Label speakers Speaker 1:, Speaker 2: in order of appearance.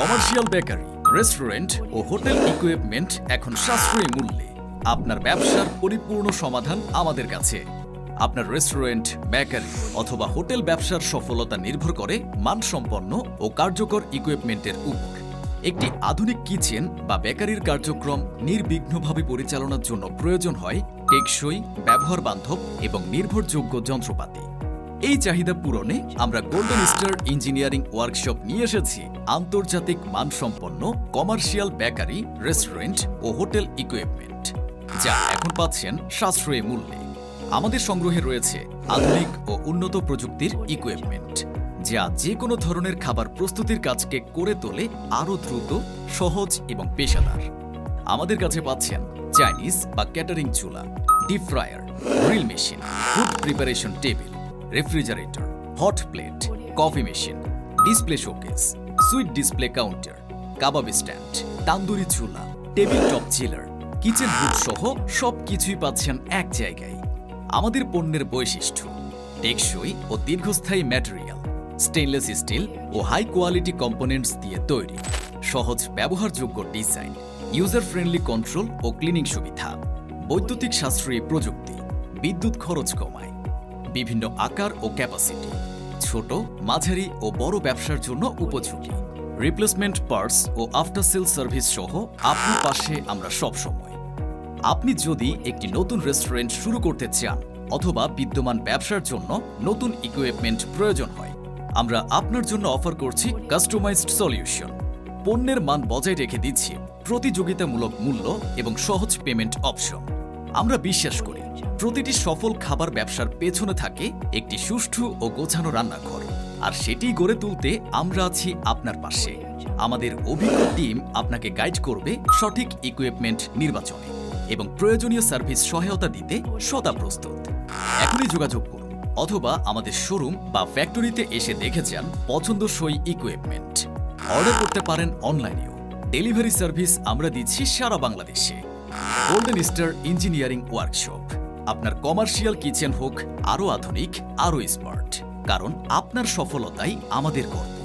Speaker 1: Commercial bakery, restaurant ও hotel equipment এখন সাশ্রয়ী মূল্যে। আপনার ব্যবসার পরিপূর্ণ সমাধান আমাদের কাছে। আপনার রেস্টুরেন্ট, বেকারি অথবা হোটেল ব্যবসার সফলতা নির্ভর করে মানসম্পন্ন ও কার্যকর ইকুইপমেন্টের উপর। একটি আধুনিক কিচেন বা বেকারির কার্যক্রম নির্বিঘ্নভাবে পরিচালনার জন্য প্রয়োজন হয় টেকসই ব্যবহার বান্ধব এবং নির্ভরযোগ্য যন্ত্রপাতি। এই চাহিদা পূরণে আমরা গোল্ডেন স্টার ইঞ্জিনিয়ারিং ওয়ার্কশপ নিয়ে এসেছি। আন্তর্জাতিক মানসম্পন্ন কমার্শিয়াল বেকারি রেস্টুরেন্ট ও হোটেল ইকুইপমেন্ট যা এখন পাচ্ছেন সাশ্রয়ী মূল্যে। আমাদের সংগ্রহে রয়েছে আধুনিক ও উন্নত প্রযুক্তির ইকুইপমেন্ট যা যে কোনো ধরনের খাবার প্রস্তুতির কাজকে করে তোলে আরও দ্রুত, সহজ এবং পেশাদার। আমাদের কাছে পাচ্ছেন চাইনিজ বা ক্যাটারিং চুলা deep fryer grill machine food preparation table refrigerator, hot plate, coffee machine, display showcase, sweet display counter, কাবাব স্ট্যান্ড, তান্দুরি চুলা, table top chiller, kitchen hood সহ সব কিছুই পাচ্ছেন এক জায়গায়। আমাদের পণ্যের বৈশিষ্ট্য, টেকসই ও দীর্ঘস্থায়ী ম্যাটেরিয়াল, স্টেনলেস স্টিল ও হাই কোয়ালিটি কম্পোনেন্টস দিয়ে তৈরি, সহজ ব্যবহারযোগ্য ডিজাইন, ইউজার ফ্রেন্ডলি কন্ট্রোল ও ক্লিনিং সুবিধা, বৈদ্যুতিক সাশ্রয়ী প্রযুক্তি, বিদ্যুৎ খরচ কমায় বিভিন্ন আকার ও ক্যাপাসিটি ছোট, মাঝারি ও বড় ব্যবসার জন্য উপযোগী। রিপ্লেসমেন্ট পার্টস ও আফটার সেল সার্ভিস সহ আপনার পাশে আমরা সব সময়। আপনি যদি একটি নতুন রেস্টুরেন্ট শুরু করতে চান অথবা বিদ্যমান ব্যবসার জন্য নতুন ইকুইপমেন্ট প্রয়োজন হয়, আমরা আপনার জন্য অফার করছি কাস্টমাইজড সলিউশন পণ্যের মান বজায় রেখে দিচ্ছি প্রতিযোগিতামূলক মূল্য এবং সহজ পেমেন্ট অপশন আমরা বিশ্বাস করি প্রতিটি সফল খাবার ব্যবসার পেছনে থাকে একটি সুষ্ঠু ও গোছানো রান্নাঘর। আর সেটি গড়ে তুলতে আমরা আছি আপনার পাশে। আমাদের অভিজ্ঞ টিম আপনাকে গাইড করবে সঠিক ইকুইপমেন্ট নির্বাচনে এবং প্রয়োজনীয় সার্ভিস সহায়তা দিতে সদা প্রস্তুত। এখনই যোগাযোগ করুন অথবা আমাদের শোরুম বা ফ্যাক্টরিতে এসে দেখে যান পছন্দসই ইকুইপমেন্ট। অর্ডার করতে পারেন অনলাইনেও। ডেলিভারি সার্ভিস আমরা দিচ্ছি সারা বাংলাদেশে। Golden star engineering workshop. আপনার কমার্শিয়াল কিচেন হোক আরও আধুনিক আরও স্মার্ট কারণ আপনার সফলতাই আমাদের গর্ব